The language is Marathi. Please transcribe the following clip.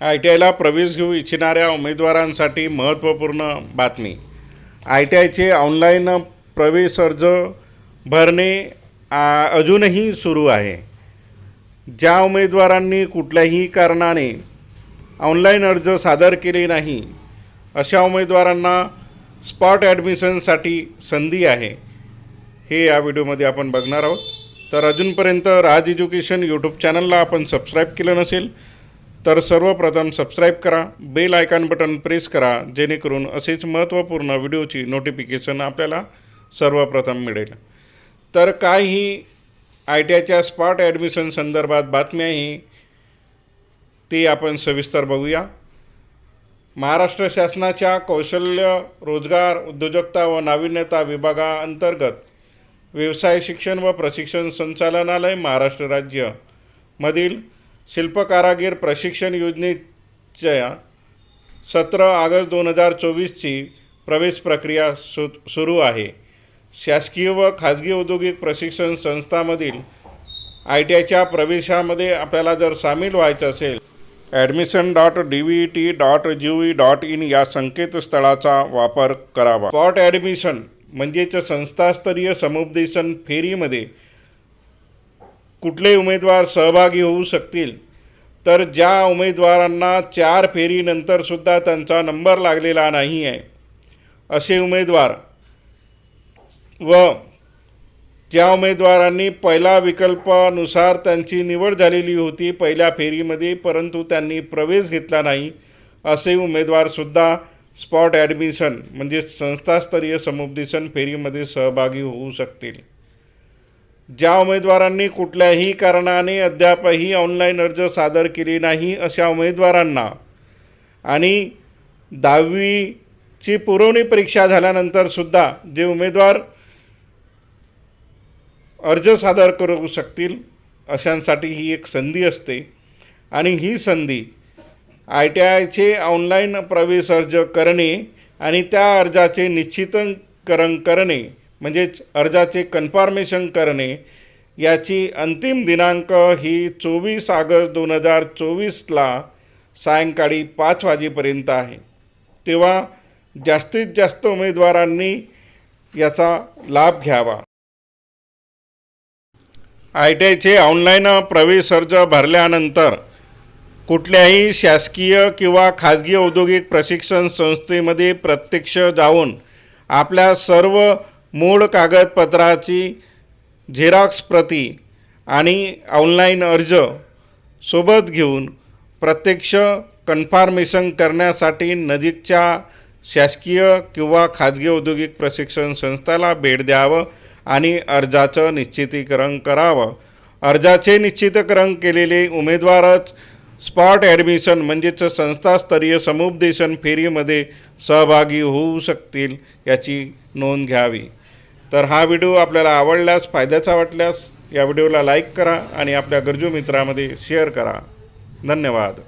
आय टी आयला प्रवेश घेऊ इच्छिणाऱ्या उमेदवारांसाठी महत्त्वपूर्ण बातमी. आय टी आयचे ऑनलाईन प्रवेश अर्ज भरणे अजूनही सुरू आहे. ज्या उमेदवारांनी कुठल्याही कारणाने ऑनलाईन अर्ज सादर केले नाही अशा उमेदवारांना स्पॉट ॲडमिशनसाठी संधी आहे. हे या व्हिडिओमध्ये आपण बघणार आहोत. तर अजूनपर्यंत राज एज्युकेशन यूट्यूब चॅनलला आपण सबस्क्राईब केलं नसेल तर सर्वप्रथम सबस्क्राईब करा बेल आयकॉन बटन प्रेस करा जेणेकरून असेच महत्त्वपूर्ण व्हिडिओची नोटिफिकेशन आपल्याला सर्वप्रथम मिळेल. तर काय ही आय टी आयच्या स्पॉट ॲडमिशन संदर्भात बातम्याही ती आपण सविस्तर बघूया. महाराष्ट्र शासनाच्या कौशल्य रोजगार उद्योजकता व नाविन्यता विभागाअंतर्गत व्यवसाय शिक्षण व प्रशिक्षण संचालनालय महाराष्ट्र राज्य मधील शिल्पकारागीर प्रशिक्षण योजनेच्या सतरा ऑगस्ट दोन हजार चोवीसची प्रवेश प्रक्रिया सु सुरू आहे. शासकीय व खाजगी औद्योगिक प्रशिक्षण संस्थांमधील आय टी आयच्या प्रवेशामध्ये आपल्याला जर सामील व्हायचं असेल admission dot D V T dot G V dot in या संकेतस्थळाचा वापर करावा. स्पॉट ॲडमिशन म्हणजेच संस्थास्तरीय समुपदेशन फेरीमध्ये कुठले उमेदवार सहभागी होऊ शकतील तर ज्या उमेदवारांना चार फेरीनंतरसुद्धा त्यांचा नंबर लागलेला नाही आहे असे उमेदवार व ज्या उमेदवारांनी पहिला विकल्पानुसार त्यांची निवड झालेली होती पहिल्या फेरीमध्ये परंतु त्यांनी प्रवेश घेतला नाही असे उमेदवारसुद्धा स्पॉट ॲडमिशन म्हणजे संस्थास्तरीय समुपदेशन फेरीमध्ये सहभागी होऊ शकतील. ज्या उमेदवारांनी कुठल्याही कारणाने अद्यापही ऑनलाईन अर्ज सादर केले नाही अशा उमेदवारांना आणि दहावीची पुरवणी परीक्षा झाल्यानंतरसुद्धा जे उमेदवार अर्ज सादर करू शकतील अशांसाठी ही एक संधी असते. आणि ही संधी आय टी आयचे ऑनलाईन प्रवेश अर्ज करणे आणि त्या अर्जाचे निश्चितकरण करणे म्हणजेच अर्जाचे कन्फर्मेशन करणे याची अंतिम दिनांक ही चोवीस ऑगस्ट दोन हजार चोवीसला सायंकाळी पाच वाजेपर्यंत आहे. तेव्हा जास्तीत जास्त उमेदवारांनी याचा लाभ घ्यावा. आय टी आयचे ऑनलाईन प्रवेश अर्ज भरल्यानंतर कुठल्याही शासकीय किंवा खाजगी औद्योगिक प्रशिक्षण संस्थेमध्ये प्रत्यक्ष जाऊन आपल्या सर्व मूळ कागदपत्राची झेरॉक्स प्रती आणि ऑनलाईन अर्ज सोबत घेऊन प्रत्यक्ष कन्फर्मेशन करण्यासाठी नजीकच्या शासकीय किंवा खाजगी औद्योगिक प्रशिक्षण संस्थेला भेट द्यावं आणि अर्जाचं निश्चितीकरण करावं. अर्जाचे निश्चितकरण केलेले उमेदवारच स्पॉट ॲडमिशन म्हणजेच संस्थास्तरीय समुपदेशन फेरीमध्ये सहभागी होऊ शकतील याची नोंद घ्यावी. तर हा व्हिडिओ आपल्याला आवडल्यास फायद्याचा वाटल्यास या व्हिडिओला लाईक करा आणि आपल्या गरजू मित्रामध्ये शेअर करा. धन्यवाद.